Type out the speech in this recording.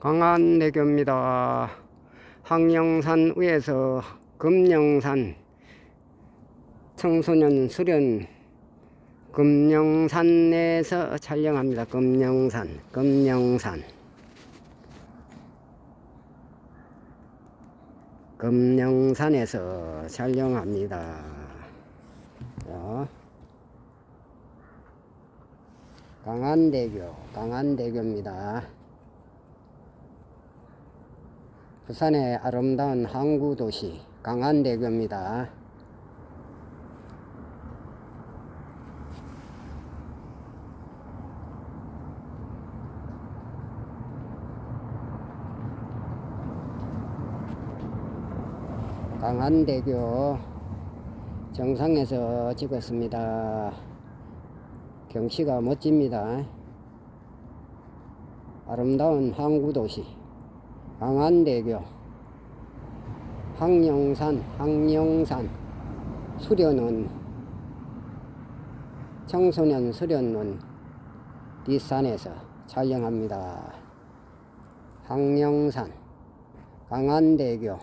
강안대교입니다. 항영산 위에서 금영산 청소년 수련 금영산에서 촬영합니다. 금영산, 금영산. 금영산에서 촬영합니다. 자, 강안대교, 강안대교입니다. 부산의 아름다운 항구 도시 강안대교입니다. 강안대교 정상에서 찍었습니다. 경치가 멋집니다. 아름다운 항구 도시 강안대교 항영산 항영산 수련원 청소년 수련원 뒷산에서 촬영합니다. 항영산 강안대교